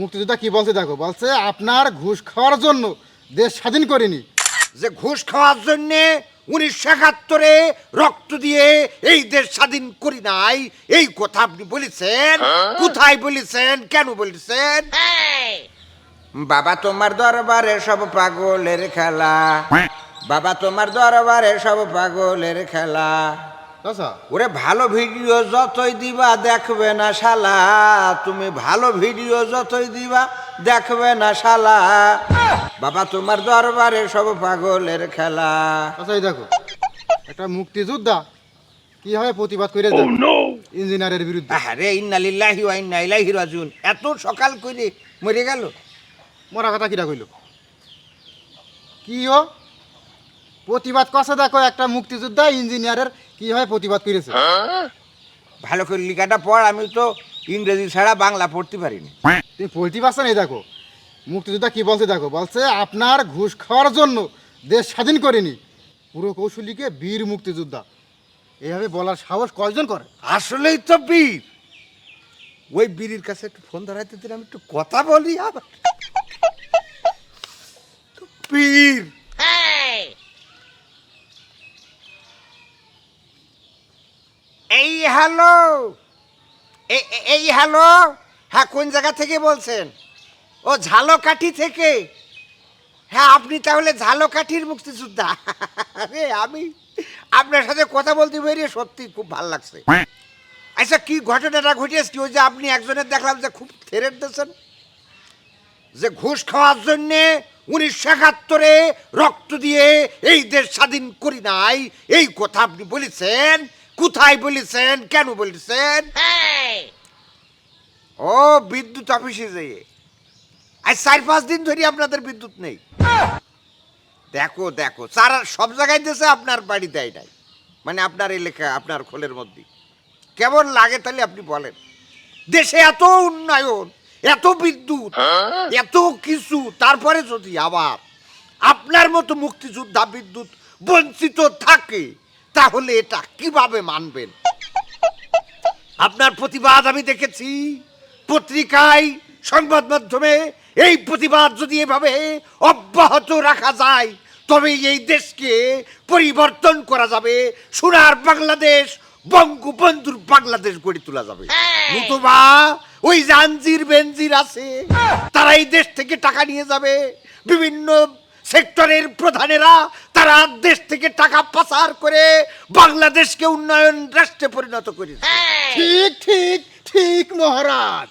মুক্তিযোদ্ধা কি বলছে দেখো বলছে আপনার ঘুষ খাওয়ার জন্য দেশ স্বাধীন করিনি। যে ঘুষ খাওয়ার জন্য উনিশশো একাত্তরে রক্ত দিয়ে এই দেশ স্বাধীন করি নাই এই কথা আপনি বলেছেন। কোথায় বলেছেন? কেন বলেছেন? বাবা তোমার দরবারে সব পাগলের খেলা। বাবা তোমার দরবারে সব পাগলের খেলা। ওরে ভালো ভিডিও যতই দিবা দেখবে না শালা। তুমি ভালো ভিডিও যতই দিবা দেখবে না শালা। বাবা তোমার দরবারে সব পাগলের খেলা। দেখো একটা মুক্তিযোদ্ধা কীভাবে প্রতিবাদ করে দেয়? ইঞ্জিনিয়ারের বিরুদ্ধে। আরে ইন্নালিল্লাহি ওয়া ইন্না ইলাইহি রাজিউন। এত সকাল করে মরে গেল? মরা কথা কিরা কইল? কি ও? প্রতিবাদ করছে দেখো একটা মুক্তিযোদ্ধা ইঞ্জিনিয়ারের কীভাবে প্রতিবাদ করেছে। ভালো করে লিখাটা পড় আমি তো ইংরেজি ছাড়া বাংলা পড়তে পারিনি। তুমি পড়তে পারছ না এই দেখো মুক্তিযোদ্ধা কি বলছে দেখো বলছে আপনার ঘুষ খাওয়ার জন্য দেশ স্বাধীন করিনি। পুরো কৌশলীকে বীর মুক্তিযোদ্ধা। এইভাবে বলার সাহস কয়জন করে? আসলেই তো বীর। ওই বীরের কাছে একটু ফোন ধরাইতে দিলে আমি একটু কথা বলি আবার। তো বীর এই হ্যালো। এই হ্যালো। হ্যাঁ কোন জায়গা থেকে বলছেন? ও ঝালকাঠি থেকে। হ্যাঁ আপনি তাহলে ঝালকাঠির মুক্তিযোদ্ধা। আরে আমি আপনার সাথে কথা বলতে বেরিয়ে সত্যি খুব ভালো লাগছে। আচ্ছা কি ঘটনাটা ঘটিয়েছে? কি ওই যে আপনি একজনের দেখলাম যে খুব থেরেট দিয়েছেন যে ঘুষ খাওয়ার জন্যে উনিশশো একাত্তরে রক্ত দিয়ে এই দেশ স্বাধীন করি নাই। এই কথা আপনি বলেছেন। কোথায় বলেছেন? কেন বলেছেন? ও বিদ্যুৎ অফিসে যেয়ে। আজ চার পাঁচ দিন ধরে আপনাদের বিদ্যুৎ নেই। দেখো দেখো সারা সব জায়গায় দেশে আপনার বাড়ি দেয় নাই। মানে আপনার এলাকা আপনার খোলের মধ্যে। কেমন লাগে তাহলে আপনি বলেন। দেশে এত উন্নয়ন এত বিদ্যুৎ এত কিছু তারপরে যদি আবার আপনার মতো মুক্তিযোদ্ধা বিদ্যুৎ বঞ্চিত থাকে তাহলে এটা কীভাবে মানবেন? আপনার প্রতিবাদ আমি দেখেছি। পত্রিকায় সংবাদ মাধ্যমে এই প্রতিবাদ যদি এভাবে অব্যাহত রাখা যায় তবে এই দেশকে পরিবর্তন করা যাবে। সোনার বাংলাদেশ বঙ্গবন্ধুর বাংলাদেশ গড়ে তোলা যাবে। নতুবা ওই জাঞ্জির বেঞ্জির আছে তারা এই দেশ থেকে টাকা নিয়ে যাবে। বিভিন্ন সেক্টরের প্রধানেরা তারা দেশ থেকে টাকা পাচার করে বাংলাদেশকে উন্নয়ন রাষ্ট্রে পরিণত করেছে। ঠিক ঠিক ঠিক মহারাজ।